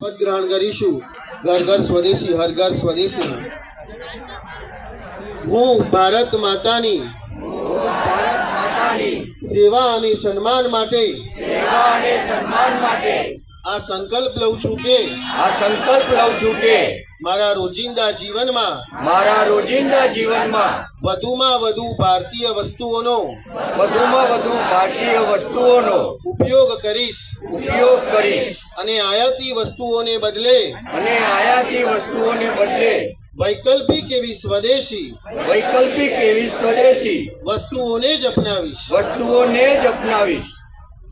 પદ ગ્રહણ કરીશું. ઘર ઘર સ્વદેશી, હર ઘર સ્વદેશી. હું ભારત માતાની સેવા અને સન્માન માટે સેવા અને સન્માન માટે આ સંકલ્પ લઉં છું કે આ સંકલ્પ લઉં છું કે મારા રોજિંદા જીવનમાં મારા રોજિંદા જીવનમાં વધુમાં વધુ ભારતીય વસ્તુઓનો વધુમાં વધુ ભારતીય વસ્તુઓનો ઉપયોગ કરીશ ઉપયોગ કરીશ. અને આયાતી વસ્તુઓને બદલે અને આયાતી વસ્તુઓને બદલે વૈકલ્પિક એવી સ્વદેશી વૈકલ્પિક એવી સ્વદેશી વસ્તુઓને જ અપનાવીશ. વસ્તુઓને જ અપનાવીશ.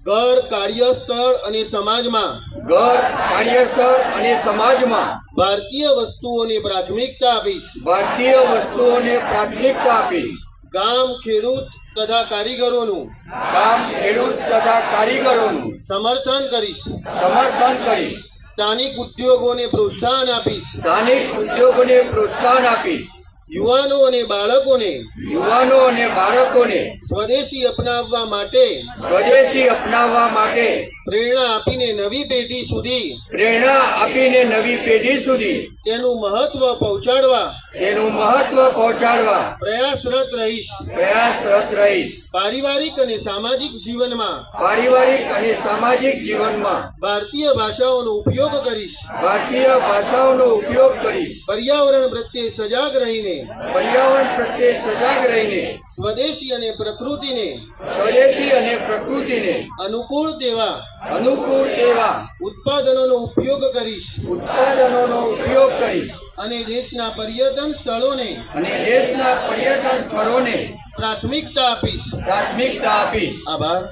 ઘર કાર્યસ્થળ અને સમાજમાં. ઘર કાર્યસ્થળ અને સમાજમાં. ભારતીય વસ્તુઓને પ્રાથમિકતા આપીશ. ભારતીય વસ્તુઓને પ્રાથમિકતા આપીશ. ગામ ખેડૂત તથા કારીગરોનું. ગામ ખેડૂત તથા કારીગરોનું. સમર્થન કરીશ. સમર્થન કરીશ. સ્થાનિક ઉદ્યોગોને પ્રોત્સાહન આપીશ. સ્થાનિક ઉદ્યોગોને પ્રોત્સાહન આપીશ. યુવાનો અને બાળકોને યુવાનો અને બાળકોને સ્વદેશી અપનાવવા માટે સ્વદેશી અપનાવવા માટે પ્રેરણા આપીને નવી પેઢી સુધી પ્રેરણા આપીને નવી પેઢી સુધી તેનું મહત્વ પહોંચાડવા તેનું મહત્વ પહોંચાડવા પ્રયાસરત રહીશ. પ્રયાસરત રહીશ. પારિવારિક અને સામાજિક જીવનમાં પારિવારિક અને સામાજિક જીવનમાં ભારતીય ભાષાઓનો ઉપયોગ કરીશ. ભારતીય ભાષાઓનો ઉપયોગ કરીશ. પર્યાવરણ પ્રત્યે સજાગ રહીને પર્યાવરણ પ્રત્યે સજાગ રહીને સ્વદેશી અને પ્રકૃતિને સ્વદેશી અને પ્રકૃતિને અનુકૂળ તેવા અનુકૂળ એવા ઉત્પાદનોનો ઉપયોગ કરીશ. ઉત્પાદનોનો ઉપયોગ કરીશ. અને દેશના પર્યટન સ્થળોને અને દેશના પર્યટન સ્થળોને પ્રાથમિકતા આપીશ. પ્રાથમિકતા આપીશ. આભાર.